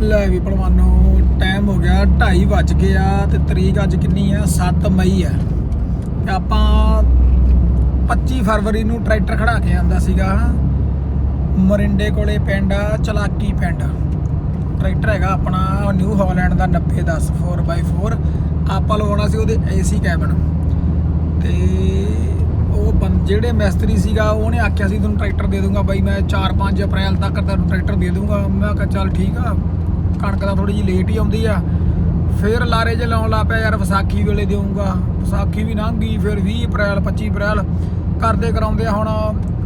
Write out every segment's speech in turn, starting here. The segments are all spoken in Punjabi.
ਲੈ ਵੀ ਭਲਵਾਨੋ ਟਾਈਮ ਹੋ ਗਿਆ 2:30 ਵੱਜ ਗਏ ਆ ਤੇ ਤਰੀਕ ਅੱਜ ਕਿੰਨੀ ਆ? 7 ਮਈ ਆ। ਤੇ ਆਪਾਂ 25 ਫਰਵਰੀ ਨੂੰ ਟਰੈਕਟਰ ਖੜਾ ਕੇ ਆਂਦਾ ਸੀਗਾ ਮਰਿੰਡੇ ਕੋਲੇ ਪਿੰਡ ਆ, ਚਲਾਕੀ ਪਿੰਡ। ਟਰੈਕਟਰ ਹੈਗਾ ਆਪਣਾ ਨਿਊ ਹਾਲੈਂਡ ਦਾ 9010 4x4 ਆਪਾਂ ਲਵਾਉਣਾ ਸੀ ਉਹਦੇ ਏਸੀ ਕੈਬਨ ਤੇ ਉਹ ਬੰ- ਜਿਹੜੇ ਮਿਸਤਰੀ ਸੀਗਾ, ਉਹਨੇ ਆਖਿਆ ਸੀ ਤੁਹਾਨੂੰ ਟਰੈਕਟਰ ਦੇ ਦੂੰਗਾ ਬਾਈ, ਮੈਂ 4-5 ਅਪ੍ਰੈਲ ਤੱਕ ਤੁਹਾਨੂੰ ਟਰੈਕਟਰ ਦੇ ਦੂੰਗਾ। ਮੈਂ ਕਿਹਾ, ਚੱਲ ਠੀਕ ਆ। ਕਣਕ ਦਾ ਥੋੜੀ ਜਿਹੀ ਲੇਟ ਹੀ ਆਉਂਦੀ ਆ। ਫਿਰ ਲਾਰੇ ਜੇ ਲਾਉਣ ਲੱਗ ਪਿਆ, ਯਾਰ ਵਿਸਾਖੀ ਵੇਲੇ ਦੇਊਂਗਾ। ਵਿਸਾਖੀ ਵੀ ਲੰਘ ਗਈ ਫਿਰ 20 ਅਪ੍ਰੈਲ 25 ਅਪ੍ਰੈਲ। ਕਰਦੇ ਕਰਾਉਂਦੇ ਆ ਹੁਣ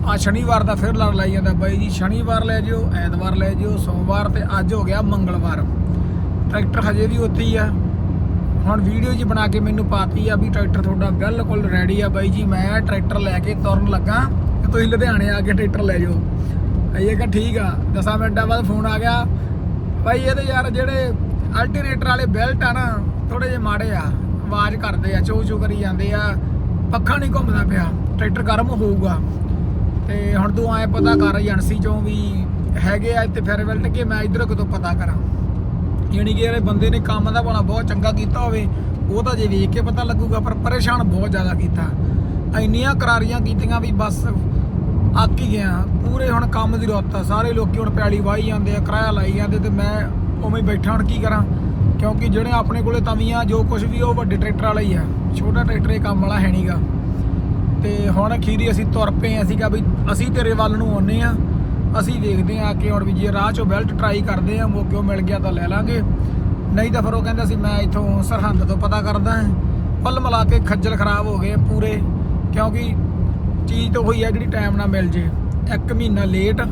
ਆ ਸ਼ਨੀਵਾਰ ਦਾ ਫਿਰ ਲੜ ਲਾਈ ਜਾਂਦਾ। ਬਾਈ ਜੀ, ਸ਼ਨੀਵਾਰ ਲੈ ਜਿਓ, ਐਤਵਾਰ ਲੈ ਜਿਓ, ਸੋਮਵਾਰ ਤੇ ਅੱਜ ਹੋ ਗਿਆ ਮੰਗਲਵਾਰ। ਟਰੈਕਟਰ ਹਜੇ ਵੀ ਉੱਥੇ ਹੀ ਆ। ਹੁਣ ਵੀਡੀਓ ਜੀ ਬਣਾ ਕੇ ਮੈਨੂੰ ਪਾਤੀ ਆ ਵੀ ਟਰੈਕਟਰ ਤੁਹਾਡਾ ਬਿਲਕੁਲ ਰੈਡੀ ਆ। ਬਾਈ ਜੀ, ਮੈਂ ਟਰੈਕਟਰ ਲੈ ਕੇ ਤੁਰਨ ਲੱਗਾ ਤੇ ਤੁਸੀਂ ਲੁਧਿਆਣੇ ਆ ਕੇ ਟਰੈਕਟਰ ਲੈ ਜਾਓ। ਇਹ ਕਹਾ ਠੀਕ ਆ। 10 ਮਿੰਟਾਂ ਬਾਅਦ ਫੋਨ ਆ ਗਿਆ। ਭਾਈ ਇਹਦੇ ਯਾਰ ਜਿਹੜੇ ਅਲਟਰਨੇਟਰ ਵਾਲੇ ਬੈਲਟ ਆ ਨਾ ਥੋੜੇ ਜਿਹੇ ਮਾੜੇ ਆ, ਆਵਾਜ਼ ਕਰਦੇ ਆ ਚੋ ਚੂ ਕਰੀ ਜਾਂਦੇ ਆ, ਪੱਖਾ ਨਹੀਂ ਘੁੰਮਦਾ ਪਿਆ, ਟਰੈਕਟਰ ਗਰਮ ਹੋਊਗਾ। ਤੇ ਹੁਣ ਤੂੰ ਆਏ ਪਤਾ ਕਰ ਏਜੰਸੀ ਚੋਂ ਵੀ ਹੈਗੇ ਆ ਇੱਥੇ ਫੇਰ ਬੈਲਟ ਕਿ ਮੈਂ ਇਧਰੋਂ ਕਿਤੋਂ ਪਤਾ ਕਰਾਂ। ਯਾਨੀ ਕਿ ਜਿਹੜੇ ਬੰਦੇ ਨੇ ਕੰਮ ਦਾ ਬਣਾ ਬਹੁਤ ਚੰਗਾ ਕੀਤਾ ਹੋਵੇ, ਉਹ ਤਾਂ ਜੇ ਵੇਖ ਕੇ ਪਤਾ ਲੱਗੂਗਾ, ਪਰ ਪਰੇਸ਼ਾਨ ਬਹੁਤ ਜ਼ਿਆਦਾ ਕੀਤਾ। ਇੰਨੀਆਂ ਕਰਾਰੀਆਂ ਕੀਤੀਆਂ ਵੀ ਬਸ ਅੱਕ ਹੀ ਗਿਆ। ਪੂਰੇ ਹੁਣ ਕੰਮ ਦੀ ਰੁੱਤ ਆ। ਸਾਰੇ ਲੋਕੀ ਹੁਣ ਪੈਲੀ ਵਾਹੀ ਜਾਂਦੇ ਆ, ਕਿਰਾਇਆ ਲਾਈ ਜਾਂਦੇ ਤੇ ਮੈਂ ਉਵੇਂ ਬੈਠਾ ਹੁਣ ਕੀ ਕਰਾਂ? ਕਿਉਂਕਿ ਜਿਹੜੇ ਆਪਣੇ ਕੋਲੇ ਤਵੀਆਂ, ਜੋ ਕੁਝ ਵੀ ਉਹ ਵੱਡੇ ਟਰੈਕਟਰ ਵਾਲਾ ਹੀ ਆ। ਛੋਟਾ ਟਰੈਕਟਰ ਇਹ ਕੰਮ ਵਾਲਾ ਹੈ ਨਹੀਂਗਾ ਤੇ ਹੁਣ ਅਖੀਰੀ ਅਸੀਂ ਤੁਰ ਪਏ ਅਸੀਂ ਸੀਗਾ ਵੀ ਅਸੀਂ ਤੇਰੇ ਵੱਲ ਨੂੰ ਆਉਨੇ ਆ ਅਸੀਂ ਦੇਖਦੇ ਆ ਕਿ ਹੁਣ ਵੀ ਜੇ ਰਾਹ ਚੋਂ ਬੈਲਟ ਟਰਾਈ ਕਰਦੇ ਆ ਮੋਕਿਓ ਮਿਲ ਗਿਆ ਤਾਂ ਲੈ ਲਾਂਗੇ। ਨਹੀਂ ਤਾਂ ਫਿਰ ਉਹ ਕਹਿੰਦਾ ਸੀ, ਮੈਂ ਇੱਥੋਂ ਸਰਹੰਦ ਤੋਂ ਪਤਾ ਕਰਦਾ ਹਾਂ। ਪੱਲ ਮਿਲਾ ਕੇ ਖੱਜਲ ਖਰਾਬ ਹੋ ਗਏ ਪੂਰੇ। ਕਿਉਂਕਿ ਚੀਜ਼ ਤਾਂ ਹੋਈ ਆ ਜਿਹੜੀ ਟਾਈਮ ਨਾਲ ਮਿਲ ਜੇ। ਇੱਕ ਮਹੀਨਾ ਲੇਟ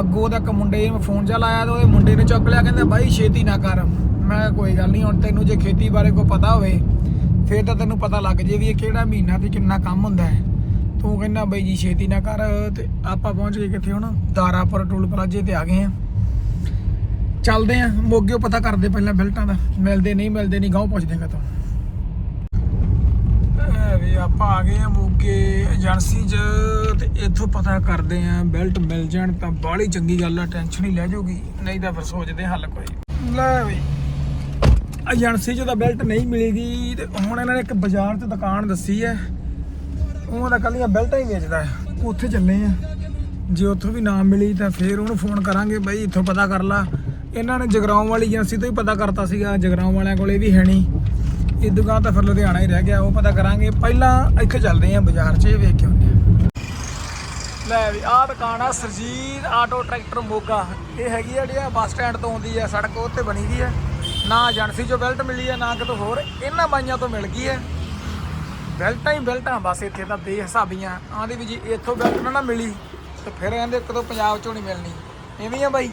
ਅੱਗੋਂ ਤੱਕ ਮੁੰਡੇ ਨੂੰ ਫੋਨ ਜਾ ਲਾਇਆ ਤੇ ਉਹਦੇ ਮੁੰਡੇ ਨੇ ਚੁੱਕ ਲਿਆ, ਕਹਿੰਦਾ ਬਾਈ ਛੇਤੀ ਨਾ ਕਰ। ਮੈਂ ਕੋਈ ਗੱਲ ਨਹੀਂ ਹੁਣ ਤੈਨੂੰ ਜੇ ਖੇਤੀ ਬਾਰੇ ਕੋਈ ਪਤਾ ਹੋਵੇ, ਫਿਰ ਤਾਂ ਤੈਨੂੰ ਪਤਾ ਲੱਗ ਜੇ ਵੀ ਇਹ ਕਿਹੜਾ ਮਹੀਨਾ ਤੇ ਕਿੰਨਾ ਕੰਮ ਹੁੰਦਾ ਹੈ। ਤੂੰ ਕਹਿੰਦਾ ਬਾਈ ਜੀ ਛੇਤੀ ਨਾ ਕਰ, ਤੇ ਆਪਾਂ ਪਹੁੰਚ ਗਏ ਕਿੱਥੇ ਹੁਣ? ਦਾਰਾਪੁਰ ਟੋਲ ਪਲਾਜੇ ਤੇ ਆ ਗਏ ਆ ਚੱਲਦੇ ਆ ਮੋਗਿਓ ਪਤਾ ਕਰਦੇ ਪਹਿਲਾਂ ਬਿਲਟਾਂ ਦਾ। ਮਿਲਦੇ ਨਹੀਂ ਮਿਲਦੇ ਨਹੀਂ ਗਾਉਂ ਪੁੱਛਦੇ ਕਦੋਂ ਇਹ ਵੀ ਆਪਾਂ ਆ ਗਏ ਆ ਮੋਗੇ ਏਜੰਸੀ 'ਚ ਤੇ ਇੱਥੋਂ ਪਤਾ ਕਰਦੇ ਆ, ਬੈਲਟ ਮਿਲ ਜਾਣ ਤਾਂ ਬਾਹਲੀ ਚੰਗੀ ਗੱਲ ਆ, ਟੈਨਸ਼ਨ ਹੀ ਲੈ ਜਾਊਗੀ, ਨਹੀਂ ਤਾਂ ਫਿਰ ਸੋਚਦੇ ਹੱਲ ਕੋਈ। ਲੈ ਵੀ, ਏਜੰਸੀ 'ਚ ਤਾਂ ਬੈਲਟ ਨਹੀਂ ਮਿਲੇਗੀ ਤੇ ਹੁਣ ਇਹਨਾਂ ਨੇ ਇੱਕ ਬਾਜ਼ਾਰ 'ਚ ਦੁਕਾਨ ਦੱਸੀ ਹੈ ਉਹ ਤਾਂ ਕੱਲੀਆਂ ਬੈਲਟਾਂ ਹੀ ਵੇਚਦਾ ਉੱਥੇ ਚੱਲੇ ਆ। ਜੇ ਉੱਥੋਂ ਵੀ ਨਾ ਮਿਲੀ ਤਾਂ ਫੇਰ ਉਹਨੂੰ ਫੋਨ ਕਰਾਂਗੇ, ਬਾਈ ਇੱਥੋਂ ਪਤਾ ਕਰ ਲਾ। ਇਹਨਾਂ ਨੇ ਜਗਰਾਉਂ ਵਾਲੀ ਏਜੰਸੀ ਤੋਂ ਹੀ ਪਤਾ ਕਰਤਾ ਸੀਗਾ, ਜਗਰਾਉਂ ਵਾਲਿਆਂ ਕੋਲੇ ਵੀ ਹੈ ਨਹੀਂ। ਇਹ ਦੁਕਾਨ ਤਾਂ ਫਿਰ ਲੁਧਿਆਣਾ ਹੀ ਰਹਿ ਗਿਆ, ਉਹ ਪਤਾ ਕਰਾਂਗੇ। ਪਹਿਲਾਂ ਇੱਥੇ ਚੱਲਦੇ ਆ ਬਾਜ਼ਾਰ 'ਚ, ਇਹ ਵੇਖ ਕੇ ਆਉਂਦੇ ਆ ਲੈ ਵੀ, ਆਹ ਦੁਕਾਨ ਆ ਸਰਜੀਤ ਆਟੋ ਟਰੈਕਟਰ ਮੋਗਾ। ਇਹ ਹੈਗੀ ਆ ਜਿਹੜੀ ਆ ਬੱਸ ਸਟੈਂਡ ਤੋਂ ਆਉਂਦੀ ਆ ਸੜਕ ਉੱਤੇ ਬਣੀ ਦੀ ਆ। ਨਾ ਏਜੰਸੀ ਚੋਂ ਬੈਲਟ ਮਿਲੀ ਆ, ਨਾ ਕਿਤੋਂ ਹੋਰ। ਇਹਨਾਂ ਬਾਈਆਂ ਤੋਂ ਮਿਲ ਗਈ ਆ। ਬੈਲਟਾਂ ਹੀ ਬੈਲਟਾਂ, ਬਸ ਇੱਥੇ ਤਾਂ ਬੇਹਿਸਾਬੀਆਂ। ਆਂਦੀ ਵੀ ਜੀ ਇੱਥੋਂ ਬੈਲਟ ਨਾ ਮਿਲੀ, ਤੇ ਫਿਰ ਕਹਿੰਦੇ ਕਦੋਂ ਪੰਜਾਬ ਚੋਂ ਨਹੀਂ ਮਿਲਣੀ। ਐਵੇਂ ਆ ਬਾਈ।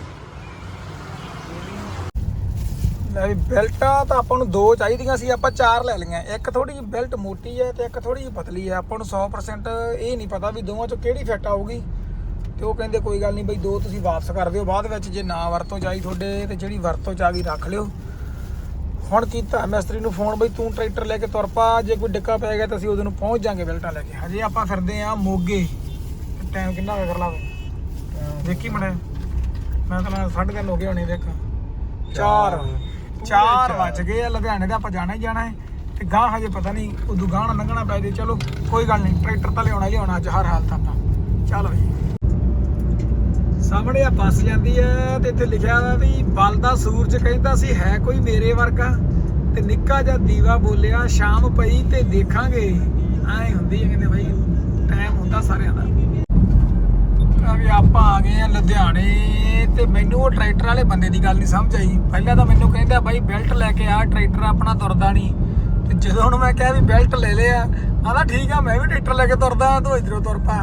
ਲੈ ਵੀ ਬੈਲਟਾਂ ਤਾਂ ਆਪਾਂ ਨੂੰ ਦੋ ਚਾਹੀਦੀਆਂ ਸੀ, ਆਪਾਂ ਚਾਰ ਲੈ ਲਈਆਂ। ਇੱਕ ਥੋੜੀ ਜਿਹੀ ਬੈਲਟ ਮੋਟੀ ਹੈ ਤੇ ਇੱਕ ਥੋੜੀ ਜਿਹੀ ਪਤਲੀ ਹੈ। ਆਪਾਂ ਨੂੰ 100% ਇਹ ਨਹੀਂ ਪਤਾ ਵੀ ਦੋਵਾਂ ਚੋਂ ਕਿਹੜੀ ਫਿੱਟ ਆਊਗੀ। ਤੇ ਉਹ ਕਹਿੰਦੇ, ਕੋਈ ਗੱਲ ਨਹੀਂ ਬਈ, ਦੋ ਤੁਸੀਂ ਵਾਪਸ ਕਰ ਦਿਓ। ਬਾਅਦ ਵਿੱਚ ਜੇ ਨਾ ਵਰਤੋਂ ਚਾਹੀ ਤੁਹਾਡੇ ਤੇ ਜਿਹੜੀ ਵਰਤੋਂ ਚ ਆ ਗਈ ਰੱਖ ਲਿਓ। ਹੁਣ ਕੀਤਾ ਮਿਸਤਰੀ ਨੂੰ ਫੋਨ ਬਈ ਤੂੰ ਟਰੈਕਟਰ ਲੈ ਕੇ ਤੁਰ ਪਾ। ਜੇ ਕੋਈ ਡਿੱਕਾ ਪੈ ਗਿਆ ਤਾਂ ਅਸੀਂ ਉਹਦੇ ਨੂੰ ਪਹੁੰਚ ਜਾਾਂਗੇ ਬੈਲਟਾਂ ਲੈ ਕੇ। ਹਜੇ ਆਪਾਂ ਫਿਰਦੇ ਆ ਮੋਗੇ। ਟਾਈਮ ਕਿੰਨਾ ਹੋ ਗਿਆ ਕਰ ਲਾ ਦੇਖੀ ਮੜਾ। ਮੈਂ ਤਾਂ ਸਾਢੇ ਤਿੰਨ ਹੋ ਗਏ ਹੋਣੇ ਦੇਖ 4 4 ਵੱਜ ਗਏ ਆ ਲੁਧਿਆਣੇ ਦਾ ਆਪਾਂ ਜਾਣਾ ਹੀ ਜਾਣਾ ਹੈ। ਤੇ ਗਾਂ ਹਜੇ ਪਤਾ ਨਹੀਂ ਉਦੋਂ ਗਾਂ ਨਾ ਲੰਘਣਾ ਪੈ ਜੇ ਚਲੋ ਕੋਈ ਗੱਲ ਨਹੀਂ ਟਰੈਕਟਰ ਤਾਂ ਲਿਆਉਣਾ ਹੀ ਲਿਆਉਣਾ ਅੱਜ ਹਰ ਹਾਲਤ ਆਪਾਂ। ਚੱਲ ਬਈ। ਸਾਹਮਣੇ ਆ ਬੱਸ ਜਾਂਦੀ ਹੈ ਤੇ ਇੱਥੇ ਲਿਖਿਆ ਹੋਇਆ ਵੀ ਬਲਦਾ ਸੂਰਜ ਕਹਿੰਦਾ ਸੀ ਹੈ ਕੋਈ ਮੇਰੇ ਵਰਗਾ? ਤੇ ਨਿੱਕਾ ਜਿਹਾ ਦੀਵਾ ਬੋਲਿਆ ਸ਼ਾਮ ਪਈ ਤੇ ਦੇਖਾਂਗੇ। ਐ ਹੁੰਦੀ ਹੈ ਕਹਿੰਦੇ ਬਾਈ ਟਾਈਮ ਹੁੰਦਾ ਸਾਰਿਆਂ ਦਾ। ਆ ਵੀ ਆਪਾਂ ਆ ਗਏ ਆ ਲੁਧਿਆਣੇ ਤੇ ਮੈਨੂੰ ਉਹ ਟਰੈਕਟਰ ਵਾਲੇ ਬੰਦੇ ਦੀ ਗੱਲ ਨਹੀਂ ਸਮਝ ਆਈ। ਪਹਿਲਾਂ ਤਾਂ ਮੈਨੂੰ ਕਹਿੰਦਾ ਬਾਈ ਬੈਲਟ ਲੈ ਕੇ ਆ, ਟਰੈਕਟਰ ਆਪਣਾ ਤੁਰਦਾ ਨਹੀਂ। ਤੇ ਜਦੋਂ ਹੁਣ ਮੈਂ ਕਿਹਾ ਵੀ ਬੈਲਟ ਲੈ ਲਿਆ ਆਂਦਾ ਠੀਕ ਆ, ਮੈਂ ਵੀ ਟਰੈਕਟਰ ਲੈ ਕੇ ਤੁਰਦਾ, ਤੂੰ ਇਧਰੋਂ ਤੁਰ ਪਾ।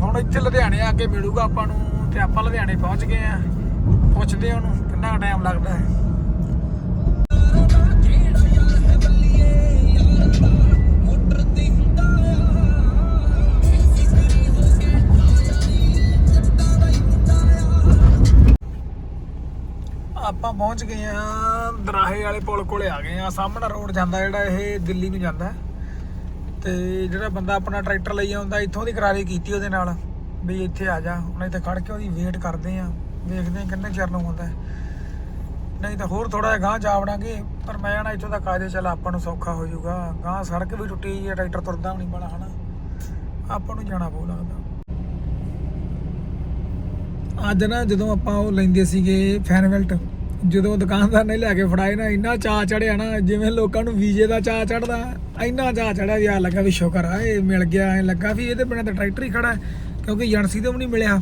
ਹੁਣ ਇੱਥੇ ਲੁਧਿਆਣੇ ਆ ਕੇ ਮਿਲੂਗਾ ਆਪਾਂ ਨੂੰ ਤੇ ਆਪਾਂ ਲੁਧਿਆਣੇ ਪਹੁੰਚ ਗਏ ਆ। ਪੁੱਛਦੇ ਆ ਉਹਨੂੰ ਕਿੰਨਾ ਟਾਈਮ ਲੱਗਦਾ ਹੈ। ਪਹੁੰਚ ਗਏ ਆ, ਦਰਾਹੇ ਵਾਲੇ ਪੁਲ ਕੋਲੇ ਆ ਗਏ ਆ। ਸਾਹਮਣਾ ਰੋਡ ਜਾਂਦਾ ਜਿਹੜਾ ਇਹ ਦਿੱਲੀ ਨੂੰ ਜਾਂਦਾ। ਹੈ। ਤੇ ਜਿਹੜਾ ਬੰਦਾ ਆਪਣਾ ਟਰੈਕਟਰ ਲਈ ਆਉਂਦਾ, ਇੱਥੋਂ ਦੀ ਕਰਾਰੀ ਕੀਤੀ ਉਹਦੇ ਨਾਲ, ਵੀ ਇੱਥੇ ਆ ਜਾ। ਉਹਨੇ ਇੱਥੇ ਖੜ ਕੇ ਉਹਦੀ ਵੇਟ ਕਰਦੇ ਆ। ਦੇਖਦੇ ਆ ਕਿੰਨੇ ਚਿਰ ਨੂੰ ਹੁੰਦਾ ਨਹੀਂ ਤਾਂ ਹੋਰ ਥੋੜਾ ਜਿਹਾ ਗਾਂ ਜਾ ਵੜਾਂਗੇ, ਪਰ ਮੈਂ ਨਾ ਇੱਥੋਂ ਤੱਕ ਆ ਚੱਲ ਆਪਾਂ ਨੂੰ ਸੌਖਾ ਹੋ ਜਾਊਗਾ। ਗਾਂ ਸੜਕ ਵੀ ਟੁੱਟੀ ਹੈ ਟਰੈਕਟਰ ਤੁਰਦਾ ਵੀ ਨਹੀਂ ਬੜਾ, ਹਨਾ। ਆਪਾਂ ਨੂੰ ਜਾਣਾ ਬਹੁਤ ਲੱਗਦਾ। ਅੱਜ ਨਾ ਜਦੋਂ ਆਪਾਂ ਉਹ ਲੈਂਦੇ ਸੀਗੇ ਫੈਨਵੈਲਟ ਜਦੋਂ ਦੁਕਾਨਦਾਰ ਨੇ ਲੈ ਕੇ ਫੜਾਏ ਨਾ ਇੰਨਾ ਚਾਅ ਚੜਿਆ ਨਾ ਜਿਵੇਂ ਲੋਕਾਂ ਨੂੰ ਵੀਜ਼ੇ ਦਾ ਚਾਅ ਚੜਦਾ ਇੰਨਾ ਚਾਅ ਚੜਿਆ ਵੀ ਆ ਲੱਗਾ ਵੀ ਸ਼ੁਕਰ ਆ ਇਹ ਮਿਲ ਗਿਆ ਐ ਲੱਗਾ ਵੀ ਇਹਦੇ ਬਿਨਾਂ ਤਾਂ ਟਰੈਕਟਰ ਹੀ ਖੜਾ ਹੈ, ਕਿਉਂਕਿ ਏਜੰਸੀ ਤੋਂ ਵੀ ਨਹੀਂ ਮਿਲਿਆ।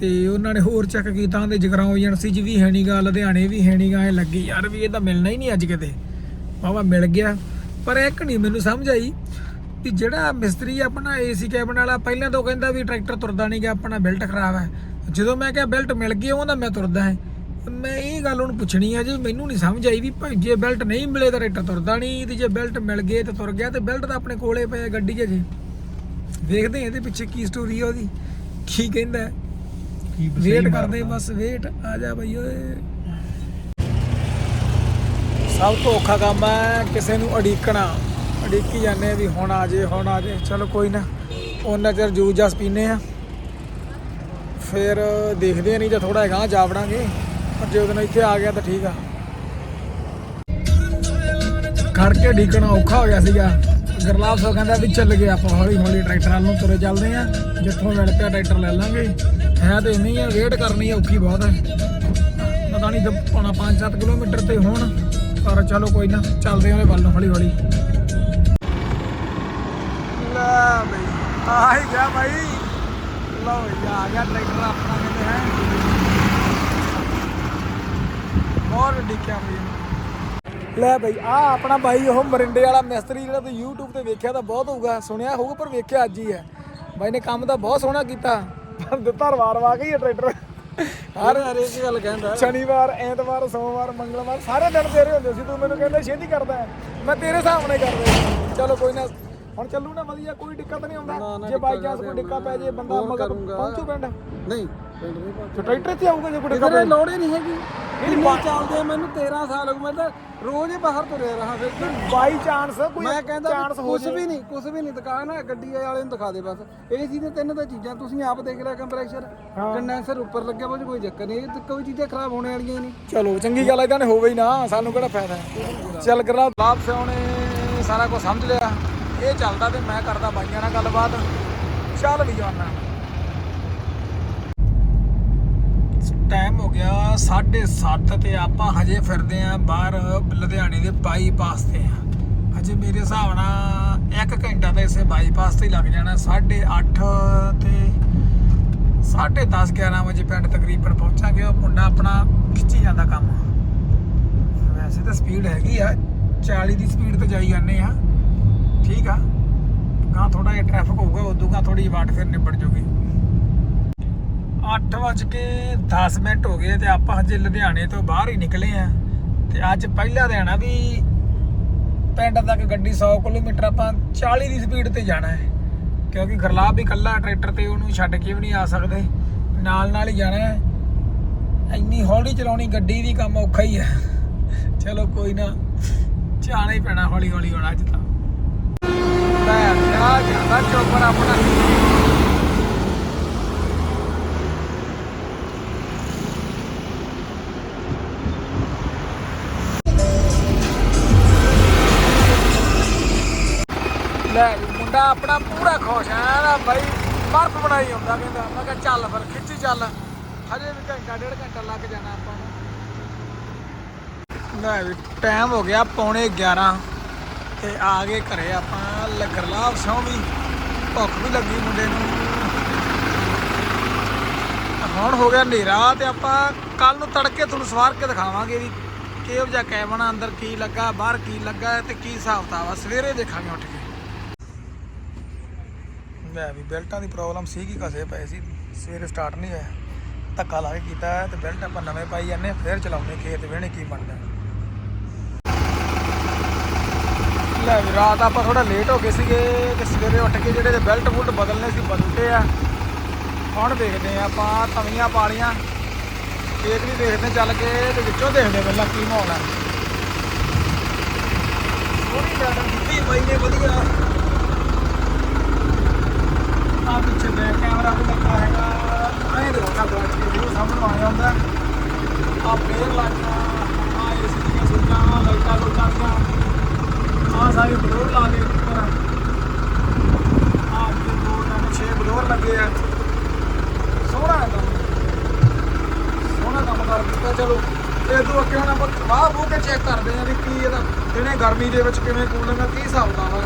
ਤੇ ਉਹਨਾਂ ਨੇ ਹੋਰ ਚੈੱਕ ਕੀਤਾ ਉਹਦੇ ਜਗਰਾਉਂ ਏਜੰਸੀ 'ਚ ਵੀ ਹੈ ਨਹੀਂਗਾ ਲੁਧਿਆਣੇ ਵੀ ਹੈ ਨਹੀਂਗਾ ਐ ਲੱਗੀ ਯਾਰ ਵੀ ਇਹ ਤਾਂ ਮਿਲਣਾ ਹੀ ਨਹੀਂ ਅੱਜ ਕਿਤੇ। ਵਾਵਾ ਮਿਲ ਗਿਆ। ਪਰ ਇੱਕ ਨਹੀਂ ਮੈਨੂੰ ਸਮਝ ਆਈ ਵੀ ਜਿਹੜਾ ਮਿਸਤਰੀ ਆਪਣਾ ਏਸੀ ਕੈਬਨ ਵਾਲਾ ਪਹਿਲਾਂ ਤੋਂ ਕਹਿੰਦਾ ਵੀ ਟਰੈਕਟਰ ਤੁਰਦਾ ਨਹੀਂ ਗਿਆ ਆਪਣਾ ਬੈਲਟ ਖਰਾਬ ਹੈ। ਜਦੋਂ ਮੈਂ ਕਿਹਾ ਬੈਲਟ ਮਿਲ ਗਈ ਉਹਦਾ ਮੈਂ ਤੁਰਦਾ ਹੈ। ਮੈਂ ਇਹ ਗੱਲ ਉਹਨੂੰ ਪੁੱਛਣੀ ਹੈ ਜੀ ਮੈਨੂੰ ਨਹੀਂ ਸਮਝ ਆਈ ਵੀ ਭਾਈ ਜੇ ਬੈਲਟ ਨਹੀਂ ਮਿਲੇ ਤਾਂ ਟਰੈਕਟਰ ਤੁਰਦਾ ਨਹੀਂ ਤੇ ਜੇ ਬੈਲਟ ਮਿਲ ਗਏ ਤਾਂ ਤੁਰ ਗਿਆ ਤੇ ਬੈਲਟ ਤਾਂ ਆਪਣੇ ਕੋਲੇ ਪਿਆ ਗੱਡੀ 'ਚ ਜੀ ਵੇਖਦੇ ਹਾਂ ਇਹਦੇ ਪਿੱਛੇ ਕੀ ਸਟੋਰੀ ਹੈ ਉਹਦੀ ਕੀ ਕਹਿੰਦਾ ਵੇਟ ਕਰਦੇ ਬਸ ਵੇਟ ਆ ਜਾ ਬਈ ਓਏ। ਸਭ ਤੋਂ ਔਖਾ ਕੰਮ ਹੈ ਕਿਸੇ ਨੂੰ ਅੜੀਕਣਾ ਅੜੀਕੀ ਜਾਂਦੇ ਆ ਵੀ ਹੁਣ ਆ ਜੇ ਹੁਣ ਆ ਜੇ। ਚਲੋ ਕੋਈ ਨਾ ਉਹਨਾਂ ਚਿਰ ਜੂਸ ਜਸ ਪੀਨੇ ਆ। ਫਿਰ ਦੇਖਦੇ ਆ ਨਹੀਂ ਤਾਂ ਥੋੜਾ ਹੈਗਾ ਜਾ ਵੜਾਂਗੇ ਪਰ ਜੇ ਉਹਦੇ ਨਾਲ ਇੱਥੇ ਆ ਗਿਆ ਤਾਂ ਠੀਕ ਆ। ਕਰਕੇ ਢੀਕਣਾ ਔਖਾ ਹੋ ਗਿਆ ਸੀਗਾ। ਗਰਲਾਬ ਸੋ ਕਹਿੰਦਾ ਵੀ ਚੱਲ ਗਏ ਆਪਾਂ ਹੌਲੀ ਹੌਲੀ ਟਰੈਕਟਰ ਵੱਲ ਨੂੰ ਤੁਰੇ ਚੱਲਦੇ ਆ ਜਿੱਥੋਂ ਮਿਲ ਪਿਆ ਟਰੈਕਟਰ ਲੈ ਲਾਂਗੇ। ਹੈ ਤੇ ਨਹੀਂ ਆ ਵੇਟ ਕਰਨੀ ਔਖੀ ਬਹੁਤ ਹੈ ਪਤਾ ਨਹੀਂ ਤੇ ਪੌਣਾ 5-7 ਕਿਲੋਮੀਟਰ ਤੇ ਹੋਣ, ਪਰ ਚਲੋ ਕੋਈ ਨਾ, ਚੱਲਦੇ ਹਾਂ ਉਹਦੇ ਵੱਲ ਨੂੰ ਹੌਲੀ ਹੌਲੀ। ਲੈ ਬਈ, ਆ ਹੀ ਗਿਆ ਬਾਈ। ਲਓ ਜੀ ਆ ਗਿਆ ਟਰੈਕਟਰ ਆਪਣਾ ਕਹਿੰਦੇ ਹੈ। ਬਹੁਤ ਬਈ ਇਹਨੂੰ। ਲੈ ਬਈ ਆ ਆਪਣਾ ਬਾਈ ਉਹ ਮਰਿੰਡੇ ਵਾਲਾ ਮਿਸਤਰੀ ਜਿਹੜਾ ਤੂੰ YouTube ਤੇ ਵੇਖਿਆ ਤਾਂ ਬਹੁਤ ਹੋਊਗਾ ਸੁਣਿਆ ਹੋਊਗਾ ਪਰ ਵੇਖਿਆ ਅੱਜ ਹੀ ਹੈ ਬਾਈ ਨੇ ਕੰਮ ਤਾਂ ਬਹੁਤ ਸੋਹਣਾ ਕੀਤਾ ਪਰ ਦਿੱਤਾ ਰਵਾਰ ਵਾ ਕੇ ਹੀ ਹੈ ਟਰੈਕਟਰ ਹਰ ਹਰੇਕ ਗੱਲ ਕਹਿੰਦਾ ਸ਼ਨੀਵਾਰ ਐਤਵਾਰ ਸੋਮਵਾਰ ਮੰਗਲਵਾਰ ਸਾਰੇ ਦਿਨ ਤੇਰੇ ਹੁੰਦੇ ਸੀ ਤੂੰ ਮੈਨੂੰ ਕਹਿੰਦਾ ਛੇਤੀ ਕਰਦਾ। ਮੈਂ ਤੇਰੇ ਸਾਹਮਣੇ ਕਰਦਾ ਸੀ। ਚਲੋ ਕੋਈ ਨਾ ਹੁਣ ਚੱਲੂ ਨਾ ਵਧੀਆ ਕੋਈ ਦਿੱਕਤ ਨਹੀਂ ਆਉਂਦਾ। ਜੇ ਬਾਈ ਚਾਂਸ ਕੋਈ ਡਿੱਕਾ ਪੈ ਜੇ ਬੰਦਾ ਮਗਰ ਪਹੁੰਚੂ ਪਿੰਡ? ਨਹੀਂ ਪਿੰਡ ਨਹੀਂ ਪਹੁੰਚ ਤੇ ਟਰੈਕਟਰ ਤੇ ਆਊਗਾ ਜੇ ਕੋਈ ਡਿੱਕਾ ਪੈ ਲੋੜ ਹੀ ਨਹੀਂ ਹੈਗੀ। ਕਿੰਨੇ ਚੱਲਦੇ ਮੈਨੂੰ 13 ਸਾਲ ਹੋ ਗਏ ਮੈਂ ਤਾਂ ਰੋਜ਼ ਹੀ ਬਾਹਰ ਤੁਰਿਆ ਰਹਾ ਫਿਰ। ਬਾਈ ਚਾਂਸ ਕੋਈ ਮੈਂ ਕਹਿੰਦਾ ਚਾਂਸ ਹੋ ਕੁਝ ਵੀ ਨਹੀਂ ਕੁਝ ਵੀ ਨਹੀਂ ਦੁਕਾਨ ਹੈ ਗੱਡੀ ਵਾਲੇ ਨੂੰ ਦਿਖਾ ਦੇ ਬਸ। ਏਸੀ ਦੇ ਤਿੰਨ ਤਾਂ ਚੀਜ਼ਾਂ ਤੁਸੀਂ ਆਪ ਦੇਖ ਲਿਆ ਕੰਪਰੈਸ਼ਰ। ਕੰਡੈਂਸਰ ਉੱਪਰ ਲੱਗਿਆ ਉਹ 'ਚ ਕੋਈ ਚੱਕਰ ਨਹੀਂ। ਇਹ ਤਾਂ ਕੋਈ ਚੀਜ਼ਾਂ ਖਰਾਬ ਹੋਣੇ ਵਾਲੀਆਂ ਹੀ ਨਹੀਂ। ਚਲੋ ਚੰਗੀ ਗੱਲ ਹੈ ਨੇ ਹੋਵੇ ਹੀ ਨਾ ਸਾਨੂੰ ਕਿਹੜਾ ਫਾਇਦਾ। ਹੈ ਚੱਲ ਕਰਾ ਲਾਭ ਸਿਉਣੇ ਸਾਰਾ ਕੁਝ ਸਮਝ ਲਿਆ। ਇਹ ਚੱਲਦਾ ਤੇ ਮੈਂ ਕਰਦਾ ਬਾਈਆਂ ਨਾਲ ਗੱਲਬਾਤ। ਚੱਲ ਵੀ ਜਾਣਾ ਟਾਈਮ ਹੋ ਗਿਆ 7:30 ਤੇ ਆਪਾਂ ਹਜੇ ਫਿਰਦੇ ਆਂ ਬਾਹਰ ਲੁਧਿਆਣੇ ਦੇ ਬਾਈਪਾਸ ਤੇ ਆ ਹਜੇ ਮੇਰੇ ਹਿਸਾਬ ਨਾਲ 1 ਘੰਟਾ ਤਾਂ ਇਸੇ ਬਾਈਪਾਸ ਤੇ ਹੀ ਲੱਗ ਜਾਣਾ 8:30 ਤੇ 10:30 11 ਵਜੇ ਪਿੰਡ ਤਕਰੀਬਨ ਪਹੁੰਚਾਂਗੇ, ਉਹ ਮੁੰਡਾ ਆਪਣਾ ਖਿੱਚੀ ਜਾਂਦਾ ਕੰਮ। ਵੈਸੇ ਤਾਂ ਸਪੀਡ ਹੈਗੀ ਆ 40 ਦੀ ਸਪੀਡ ਤੇ ਜਾਈ ਜਾਂਦੇ ਆ ਥੋੜਾ ਜਿਹਾ ਟ੍ਰੈਫਿਕ ਹੋਊਗਾ, ਉਦੋਂ ਗਾਂ ਥੋੜੀ ਵਾਟ ਫਿਰ ਨਿਬੜ ਜੂਗੀ। 8 ਵਜ ਕੇ 10 ਮਿੰਟ ਹੋ ਗਏ ਤੇ ਆਪਾਂ ਹਜੇ ਲੁਧਿਆਣੇ ਤੋਂ ਬਾਹਰ ਹੀ ਨਿਕਲੇ ਆ ਤੇ ਅੱਜ ਪਹਿਲਾ ਦਿਨ ਆ ਵੀ ਪਿੰਡ ਤੱਕ ਗੱਡੀ 100 ਕਿਲੋਮੀਟਰ ਆਪਾਂ 40 ਦੀ ਸਪੀਡ ਤੇ ਜਾਣਾ ਹੈ। ਕਿਉਂਕਿ ਗਰਲਾਬ ਵੀ ਇਕੱਲਾ ਟਰੈਕਟਰ ਤੇ ਉਹਨੂੰ ਛੱਡ ਕੇ ਵੀ ਨਹੀਂ ਆ ਸਕਦੇ। ਨਾਲ ਨਾਲ ਹੀ ਜਾਣਾ ਹੈ। ਇੰਨੀ ਹੌਲੀ ਚਲਾਉਣੀ ਗੱਡੀ ਵੀ ਕੰਮ ਔਖਾ ਹੀ ਹੈ। ਚਲੋ ਕੋਈ ਨਾ, ਜਾਣਾ ਹੀ ਪੈਣਾ ਹੌਲੀ ਹੌਲੀ ਹੁਣ ਅੱਜ ਤਾਂ। ਲੈ ਆ ਜਾਂਦਾ ਚੋਪਰ ਆਪਣਾ। ਲੈ ਮੁੰਡਾ ਆਪਣਾ ਪੂਰਾ ਖੁਸ਼ ਹੈ ਨਾ ਬਾਈ ਬਰਫ ਬਣਾਈ ਹੁੰਦਾ ਕਹਿੰਦਾ। ਮੈਂ ਕਿਹਾ ਚੱਲ ਫਿਰ, ਖਿੱਚੀ ਚੱਲ। ਹਜੇ ਵੀ ਘੰਟਾ, ਡੇਢ ਘੰਟਾ ਲੱਗ ਜਾਣਾ ਆਪਾਂ ਨੂੰ। ਲੈ ਵੀ ਟਾਈਮ ਹੋ ਗਿਆ ਪੌਣੇ 11 ਤੇ ਆ ਗਏ ਘਰੇ ਆਪਾਂ ਲਗਰਲਾਬ ਸੌਂ ਵੀ ਭੁੱਖ ਵੀ ਲੱਗੀ ਮੁੰਡੇ ਨੂੰ। ਹੁਣ ਹੋ ਗਿਆ ਹਨੇਰਾ ਤੇ ਆਪਾਂ ਕੱਲ ਨੂੰ ਤੜਕੇ ਤੁਹਾਨੂੰ ਸਵਾਰ ਕੇ ਦਿਖਾਵਾਂਗੇ ਵੀ ਕਿਹੋ ਜਿਹਾ ਕੈਬਨ ਅੰਦਰ ਕੀ ਲੱਗਾ ਬਾਹਰ ਕੀ ਲੱਗਾ ਤੇ ਕੀ ਹਿਸਾਬ ਕਿਤਾਬ ਆ। ਸਵੇਰੇ ਦੇਖਾਂਗੇ ਉੱਠ ਕੇ। ਮੈਂ ਵੀ ਬੈਲਟਾਂ ਦੀ ਪ੍ਰੋਬਲਮ ਸੀ ਕਿ ਕਸੇ ਪਏ ਸੀ। ਸਵੇਰੇ ਸਟਾਰਟ ਨਹੀਂ ਹੋਇਆ। ਧੱਕਾ ਲਾ ਕੇ ਕੀਤਾ ਹੈ ਤੇ ਬੈਲਟ ਆਪਾਂ ਨਵੇਂ ਪਾਈ ਜਾਂਦੇ ਹਾਂ, ਫਿਰ ਚਲਾਉਂਦੇ ਖੇਤ ਵੇਣੇ ਕੀ ਬਣਦਾ। ਲੈ ਵੀ ਰਾਤ ਆਪਾਂ ਥੋੜਾ ਲੇਟ ਹੋ ਗਏ ਸੀਗੇ ਤੇ ਸਵੇਰੇ ਉੱਠ ਕੇ ਜਿਹੜੇ ਬੈਲਟ ਬੁਲਟ ਬਦਲਨੇ ਸੀ ਬਦਲਤੇ ਆ। ਹੁਣ ਦੇਖਦੇ ਆ ਆਪਾਂ, ਤਵੀਆਂ ਪਾਲੀਆਂ। ਖੇਤ ਵੀ ਦੇਖਦੇ, ਚੱਲ ਕੇ ਤੇ ਵਿੱਚੋਂ ਦੇਖਦੇ ਪਹਿਲਾਂ ਕੀ ਮਾਹੌਲ ਹੈ ਸੋਹਣੀ ਗਾਰਡਨ ਦਿੱਤੀ ਬਾਈ ਨੇ, ਵਧੀਆ। ਆ ਪਿੱਛੇ ਬੈਕ ਕੈਮਰਾ ਵੀ ਲੱਗਾ ਹੈਗਾ। ਐਂ ਦੇਖੋ ਨਾ ਬੈਠ ਕੇ ਵੀਊ ਸਾਹਮਣੇ ਆ ਜਾਂਦਾ। ਆ ਫੇਰ ਲੱਗਾ ਚੀਜ਼ਾਂ ਲਾਈਟਾਂ ਲੁੱਟਾਂ ਦੀਆਂ ਆ ਸਾਰੇ ਬਲੋਰ ਲਾ ਕੇ ਉੱਪਰ। ਆ ਜਿਹੜੇ ਦੋ ਤਿੰਨ ਛੇ ਬਲੋਰ ਲੱਗੇ ਆ। ਸੋਹਣਾ ਹੈ ਕੰਮ। ਸੋਹਣਾ ਕੰਮ ਕਰ ਦਿੱਤਾ, ਚਲੋ। ਇਹ ਤੋਂ ਅੱਗੇ ਹੁਣ ਆਪਾਂ ਵਾਹ ਬੂ ਕੇ ਚੈੱਕ ਕਰਦੇ ਆ ਵੀ ਕੀ ਇਹਦਾ ਦਿਨੇ ਗਰਮੀ ਦੇ ਵਿੱਚ ਕਿਵੇਂ ਕੂਲਿੰਗ ਆ, ਕੀ ਹਿਸਾਬ ਦਾ ਵਾ